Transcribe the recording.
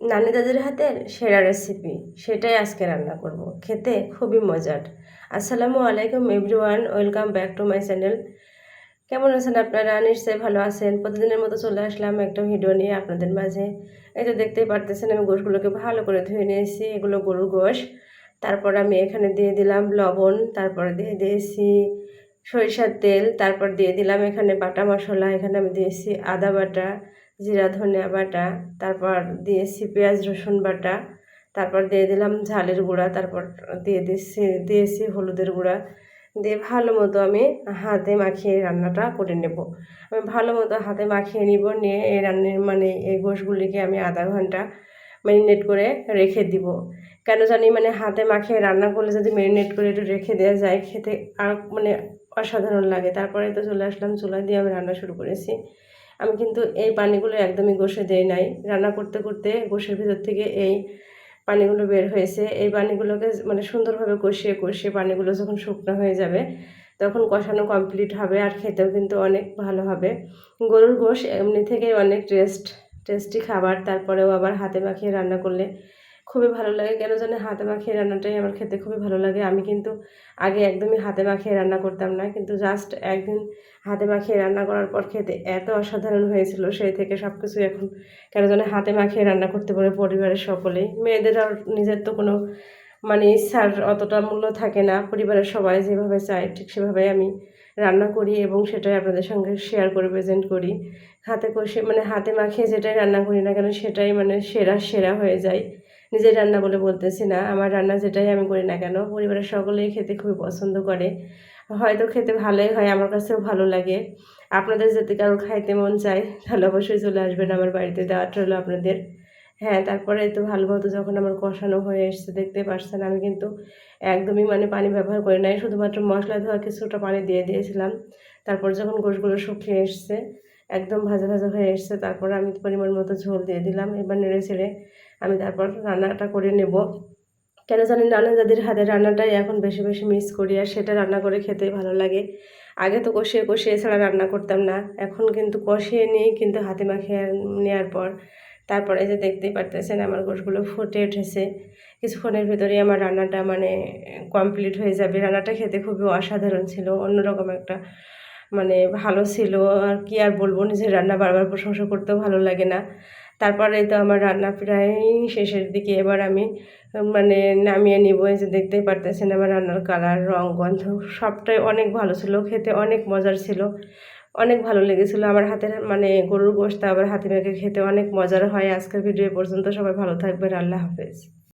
নানি দাদির হাতের সেরা রেসিপি সেটাই আজকে রান্না করব। খেতে খুবই মজার। আসসালামু আলাইকুম everyone welcome back to my channel কেমন আছেন আপনারা? নিশ্চয়ই ভালো আছেন। প্রতিদিনের মতো চলে আসলাম একটা ভিডিও নিয়ে আপনাদের মাঝে। এই তো দেখতেই পারতেছেন, আমি গোশগুলোকে ভালো করে ধুয়ে নিয়েছি। এগুলো গরুর গোশ। তারপর আমি এখানে দিয়ে দিলাম লবণ, তারপর দিয়ে দিয়েছি সরিষার তেল, তারপর দিয়ে দিলাম এখানে বাটা মশলা, এখানে আমি দিয়েছি আদা বাটা। জিরা, ধনিয়া বাটা, তারপর দিয়েছি পেঁয়াজ, রসুন বাটা, তারপর দিয়ে দিলাম ঝালের গুঁড়া, তারপর দিয়ে দিয়েছি দিয়েছি হলুদের গুঁড়া। দিয়ে ভালো মতো আমি হাতে মাখিয়ে রান্নাটা করে নেব। আমি ভালো মতো হাতে মাখিয়ে নিব, নিয়ে এই রান্নার মানে এই গোশগুলিকে আমি আধা ঘণ্টা ম্যারিনেট করে রেখে দিব। কেন জানি মানে হাতে মাখিয়ে রান্না করলে যদি ম্যারিনেট করে একটু রেখে দেওয়া যায়, খেতে আর মানে অসাধারণ লাগে। তারপরে তো চলে আসলাম চুলা দিয়ে আমি রান্না শুরু করেছি। আমি কিন্তু এই পানিগুলো একদমই গোষে দেই নাই। রান্না করতে করতে গোসের ভিতর থেকে এই পানিগুলো বের হয়েছে। এই পানিগুলোকে মানে সুন্দরভাবে কষিয়ে কষিয়ে পানিগুলো যখন শুকনো হয়ে যাবে, তখন কষানো কমপ্লিট হবে আর খেতেও কিন্তু অনেক ভালো হবে। গরুর গোশ এমনি থেকেই অনেক টেস্ট, টেস্টি খাবার। তারপরেও আবার হাতে মাখিয়ে রান্না করলে খুবই ভালো লাগে। কেন জানে হাতে মাখিয়ে রান্নাটাই আমার খেতে খুবই ভালো লাগে। আমি কিন্তু আগে একদমই হাতে মাখিয়ে রান্না করতাম না। কিন্তু জাস্ট একদিন হাতে মাখিয়ে রান্না করার পর খেতে এত অসাধারণ হয়েছিল সেই থেকে সব কিছু এখন কেন জানে হাতে মাখিয়ে রান্না করতে পারে পরিবারের সকলেই। মেয়েদের আর নিজের তো কোনো মানে ইচ্ছার অতটা মূল্য থাকে না। পরিবারের সবাই যেভাবে চায় ঠিক সেভাবে আমি রান্না করি এবং সেটাই আপনাদের সঙ্গে শেয়ার করে প্রেজেন্ট করি। হাতে কষে মানে হাতে মাখিয়ে যেটাই রান্না করি না কেন সেটাই মানে সেরা সেরা হয়ে যায়। নিজের রান্না বলে বলতেছি না। আমার রান্না যেটাই আমি করি না কেন, পরিবারের সকলেই খেতে খুবই পছন্দ করে। হয়তো খেতে ভালোই হয়, আমার কাছেও ভালো লাগে। আপনাদের যদি কারও খাইতে মন চায়, তাহলে অবশ্যই চলে আসবেন আমার বাড়িতে, দেওয়াটা হলো আপনাদের। হ্যাঁ তারপরে তো ভালো মতো যখন আমার কষানো হয়ে এসছে, দেখতে পারছেন, আমি কিন্তু একদমই মানে পানি ব্যবহার করি নাই। শুধুমাত্র মশলা ধোয়া কিছুটা পানি দিয়ে দিয়েছিলাম। তারপর যখন গোশগুলো শুকিয়ে এসছে একদম ভাজা ভাজা হয়ে এসছে। তারপর আমি পরিমাণ মতো ঝোল দিয়ে দিলাম। এবার নেড়ে ছেড়ে আমি তারপর রান্নাটা করে নেব। কেন জানি নানা দাদির হাতের রান্নাটাই এখন বেশি বেশি মিস করি আর সেটা রান্না করে খেতেই ভালো লাগে। আগে তো কষিয়ে কষিয়ে ছাড়া রান্না করতাম না। এখন কিন্তু কষিয়ে নিই, কিন্তু হাতে মাখিয়ে নেওয়ার পর। তারপরে যে দেখতেই পারতেছেন আমার গোশগুলো ফুটে উঠেছে। কিছুক্ষণের ভিতরেই আমার রান্নাটা মানে কমপ্লিট হয়ে যাবে। রান্নাটা খেতে খুবই অসাধারণ ছিল, অন্যরকম একটা মানে ভালো ছিল, আর কি আর বলব, নিজের রান্না বারবার প্রশংসা করতেও ভালো লাগে না। তারপরে তো আমার রান্না প্রায় শেষের দিকে এবার আমি মানে নামিয়ে নিব যে দেখতেই পারতেছেন আমার রান্নার কালার, রং, গন্ধ, সবটাই অনেক ভালো ছিল, খেতে অনেক মজার ছিল। অনেক ভালো লেগেছিলো আমার হাতের মানে গরুর গোশটা আবার হাতে মেখে খেতে অনেক মজার হয়। আজকের ভিডিও পর্যন্ত সবাই ভালো থাকবেন, আল্লাহ হাফেজ।